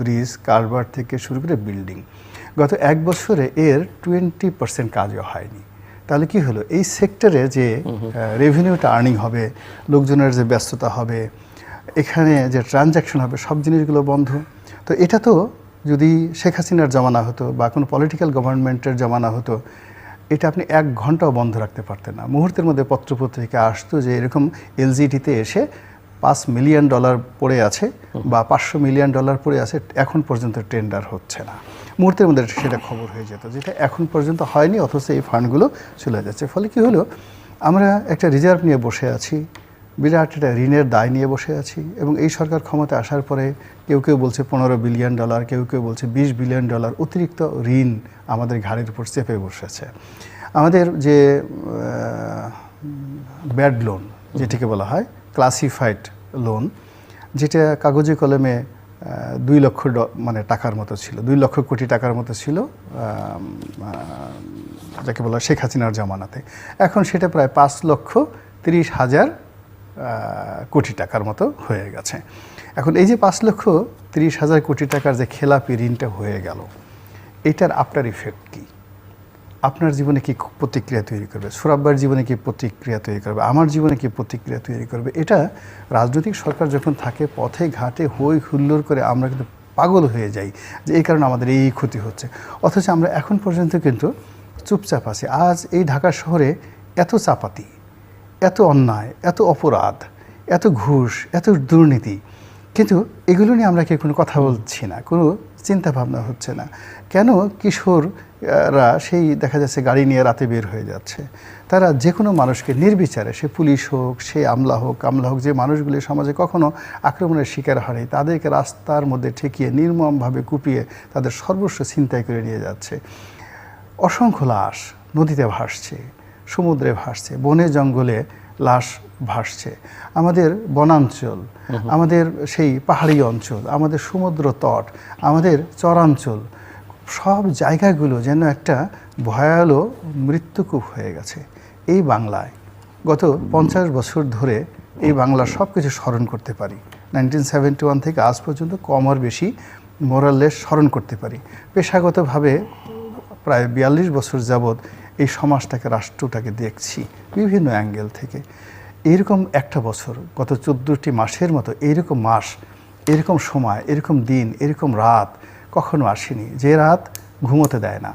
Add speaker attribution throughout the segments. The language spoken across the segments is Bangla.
Speaker 1: ব্রিজ কারবার থেকে শুরু করে বিল্ডিং। গত এক বছরে এর টোয়েন্টি পার্সেন্ট কাজও হয়নি। তাহলে কি হলো? এই সেক্টরে যে রেভিনিউটা আর্নিং হবে লোকজনের যে ব্যস্ততা হবে এখানে যে ট্রানজ্যাকশন হবে সব জিনিসগুলো বন্ধ। তো এটা তো যদি শেখ হাসিনার জমানা হতো বা কোনো পলিটিক্যাল গভর্নমেন্টের জমানা হতো এটা আপনি এক ঘন্টাও বন্ধ রাখতে পারতেন না। মুহূর্তের মধ্যে পত্রপত্রিকা আসতো যে এরকম এলজিডিতে এসে পাঁচ মিলিয়ন ডলার পড়ে আছে বা পাঁচশো মিলিয়ন ডলার পড়ে আছে, এখন পর্যন্ত টেন্ডার হচ্ছে না। মুহূর্তের মধ্যে সেটা খবর হয়ে যেত, যেটা এখন পর্যন্ত হয়নি, অথচ এই ফান্ডগুলো চলে যাচ্ছে। ফলে কি হলো, আমরা একটা রিজার্ভ নিয়ে বসে আছি, বিরাট একটা ঋণের দায় নিয়ে বসে আছি এবং এই সরকার ক্ষমতা আসার পরে কেউ কেউ বলছে পনেরো বিলিয়ন ডলার, কেউ কেউ বলছে বিশ বিলিয়ন ডলার অতিরিক্ত ঋণ আমাদের ঘাড়ের উপর চেপে বসেছে। আমাদের যে ব্যাড লোন, যেটিকে বলা হয় ক্লাসিফাইড লোন যেটা কাগজে কলমে দুই লক্ষ মানে টাকার মতো ছিল, দুই লক্ষ কোটি টাকার মতো ছিল যাকে বলা শেখ হাসিনার জামানাতে। এখন সেটা প্রায় পাঁচ লক্ষ তিরিশ হাজার কোটি টাকার মতো হয়ে গেছে। এখন এই যে পাঁচ লক্ষ তিরিশ হাজার কোটি টাকার যে খেলাপি ঋণটা হয়ে গেল, এটার আফটার ইফেক্ট কী? আপনার জীবনে কি প্রতিক্রিয়া তৈরি করবে? সুরাব্বার জীবনে কি প্রতিক্রিয়া তৈরি করবে? আমার জীবনে কি প্রতিক্রিয়া তৈরি করবে? এটা রাজনৈতিক সরকার যখন থাকে, পথে ঘাটে হই হুল্লোড় করে আমরা কিন্তু পাগল হয়ে যাই যে এই কারণে আমাদের এই ক্ষতি হচ্ছে। অথচ আমরা এখন পর্যন্ত কিন্তু চুপচাপ আছি। আজ এই ঢাকা শহরে এত চাপাতি, এত অন্যায়, এত অপরাধ, এত ঘুষ, এত দুর্নীতি কিন্তু এগুলো নিয়ে আমরা কি কোনো কথা বলছি না? কোনো চিন্তা ভাবনা হচ্ছে না। কেন কিশোররা সেই দেখা যাচ্ছে গাড়ি নিয়ে রাতে বের হয়ে যাচ্ছে। তারা যে কোনো মানুষকে নির্বিচারে, সে পুলিশ হোক, সে আমলা হোক আমলা হোক, যে মানুষগুলি সমাজে কখনো আক্রমণের শিকার হয়নি, তাদেরকে রাস্তার মধ্যে ঠেকিয়ে, নির্মমভাবে কুপিয়ে তাদের সর্বস্ব ছিনতাই করে নিয়ে যাচ্ছে। অসংখ্য লাশ নদীতে ভাসছে, সমুদ্রে ভাসছে, বনে জঙ্গলে লাশ ভাসছে। আমাদের বনাঞ্চল আমাদের সেই পাহাড়ি অঞ্চল আমাদের সমুদ্র তট আমাদের চরাঞ্চল সব জায়গাগুলো যেন একটা ভয়ালো মৃত্যুকূপ হয়ে গেছে। এই বাংলায় গত পঞ্চাশ বছর ধরে এই বাংলার সব কিছু স্মরণ করতে পারি। নাইনটিন সেভেন্টি ওয়ান থেকে আজ পর্যন্ত কম আর বেশি মোরাললেস স্মরণ করতে পারি। পেশাগতভাবে প্রায় বিয়াল্লিশ বছর যাবৎ এই সমাজটাকে রাষ্ট্রটাকে দেখছি বিভিন্ন অ্যাঙ্গেল থেকে। এরকম একটা বছর, গত চোদ্দোটি মাসের মতো এইরকম মাস, এরকম সময়, এরকম দিন, এরকম রাত কখনো আসেনি। যে রাত ঘুমোতে দেয় না,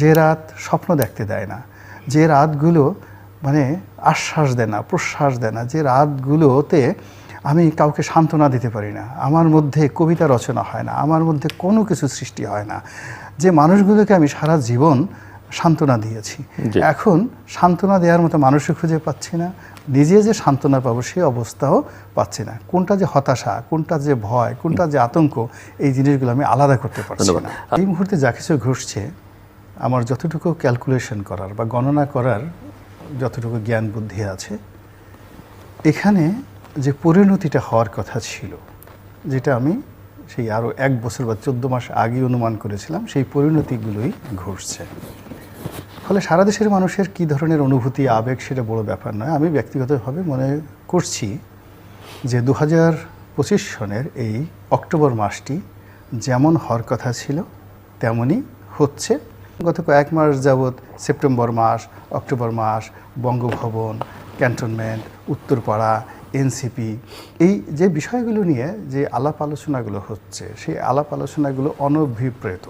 Speaker 1: যে রাত স্বপ্ন দেখতে দেয় না, যে রাতগুলো মানে আশ্বাস দেয় না, প্রশ্বাস দেয় না, যে রাতগুলোতে আমি কাউকে সান্ত্বনা দিতে পারি না, আমার মধ্যে কবিতা রচনা হয় না, আমার মধ্যে কোনো কিছু সৃষ্টি হয় না, যে মানুষগুলোকে আমি সারা জীবন সান্ত্বনা দিয়েছি। এখন সান্ত্বনা দেওয়ার মতো মানুষও খুঁজে পাচ্ছি না। নিজে যে সান্ত্বনা পাবো সেই অবস্থাও পাচ্ছি না। কোনটা যে হতাশা কোনটা যে ভয় কোনটা যে আতঙ্ক এই জিনিসগুলো আমি আলাদা করতে পারছি। না। এই মুহূর্তে যা কিছু ঘটছে আমার যতটুকু ক্যালকুলেশন করার বা গণনা করার যতটুকু জ্ঞান বুদ্ধি আছে এখানে যে পরিণতিটা হওয়ার কথা ছিল যেটা আমি সেই আরও এক বছর বা চোদ্দ মাস আগে অনুমান করেছিলাম সেই পরিণতিগুলোই ঘটছে। ফলে সারা দেশের মানুষের কী ধরনের অনুভূতি, আবেগ সেটা বড় ব্যাপার নয়। আমি ব্যক্তিগতভাবে মনে করছি যে দু হাজার পঁচিশ সনের এই অক্টোবর মাসটি যেমন হওয়ার কথা ছিল তেমনই হচ্ছে। গত কয়েক মাস যাবৎ সেপ্টেম্বর মাস, অক্টোবর মাস, বঙ্গভবন, ক্যান্টনমেন্ট, উত্তরপাড়া, এনসিপি এই যে বিষয়গুলো নিয়ে যে আলাপ আলোচনাগুলো হচ্ছে, সেই আলাপ আলোচনাগুলো অনভিপ্রেত,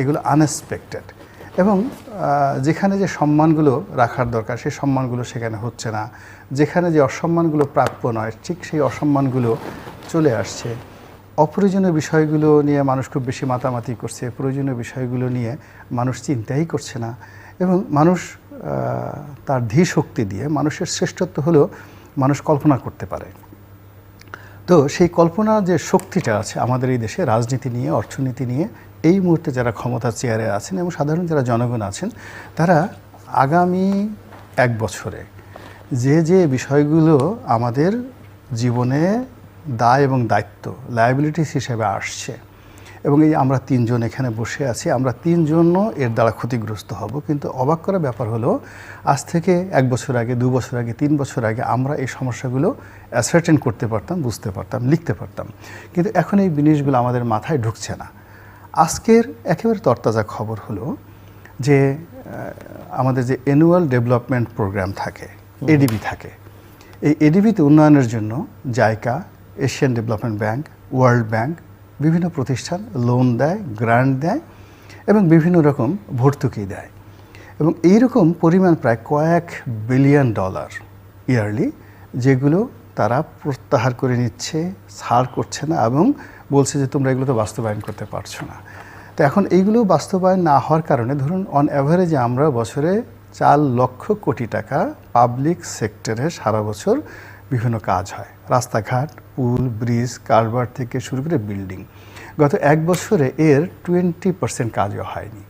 Speaker 1: এগুলো আনএক্সপেক্টেড। এবং যেখানে যে সম্মানগুলো রাখার দরকার, সেই সম্মানগুলো সেখানে হচ্ছে না। যেখানে যে অসম্মানগুলো প্রাপ্য নয়, ঠিক সেই অসম্মানগুলো চলে আসছে। অপ্রয়োজনীয় বিষয়গুলো নিয়ে মানুষ খুব বেশি মাতামাতি করছে, প্রয়োজনীয় বিষয়গুলো নিয়ে মানুষ চিন্তাই করছে না। এবং মানুষ তার ধী শক্তি দিয়ে মানুষের শ্রেষ্ঠত্ব হলেও মানুষ কল্পনা করতে পারে। তো সেই কল্পনা যে শক্তিটা আছে আমাদের এই দেশে, রাজনীতি নিয়ে, অর্থনীতি নিয়ে এই মুহূর্তে যারা ক্ষমতার চেয়ারে আছেন এবং সাধারণ যারা জনগণ আছেন, তারা আগামী এক বছরে যে যে বিষয়গুলো আমাদের জীবনে দায় এবং দায়িত্ব লায়াবিলিটিস হিসেবে আসছে এবং এই আমরা তিনজন এখানে বসে আছি, আমরা তিনজনও এর দ্বারা ক্ষতিগ্রস্ত হব। কিন্তু অবাক করা ব্যাপার হলো, আজ থেকে এক বছর আগে, দু বছর আগে, তিন বছর আগে আমরা এই সমস্যাগুলো অ্যাসার্টেন করতে পারতাম, বুঝতে পারতাম, লিখতে পারতাম। কিন্তু এখন এই জিনিসগুলো আমাদের মাথায় ঢুকছে না। আজকের একেবারে তরতাজা খবর হলো যে আমাদের যে অ্যানুয়াল ডেভেলপমেন্ট প্রোগ্রাম থাকে এডিবি থাকে এই এডিবিতে উন্নয়নের জন্য JICA Asian development bank world bank বিভিন্ন প্রতিষ্ঠান লোন দেয় গ্রান্ট দেয় এবং বিভিন্ন রকম ভর্তুকি দেয়। এবং এইরকম পরিমাণ প্রায় কয়েক বিলিয়ন ডলার ইয়ারলি যেগুলো তারা প্রত্যাহার করে নিচ্ছে, ছাড় করছে না এবং বলছে যে তোমরা এগুলো তো বাস্তবায়ন করতে পারছ না। তো এখন এইগুলো বাস্তবায়ন না হওয়ার কারণে ধরুন অন অ্যাভারেজে আমরা বছরে চার লক্ষ কোটি টাকা পাবলিক সেক্টরে সারা বছর বিভিন্ন কাজ হয়। রাস্তাঘাট, পুল ব্রিজ কারবার থেকে শুরু করে বিল্ডিং গত এক বছরে এর টোয়েন্টি পার্সেন্ট কাজও হয়নি।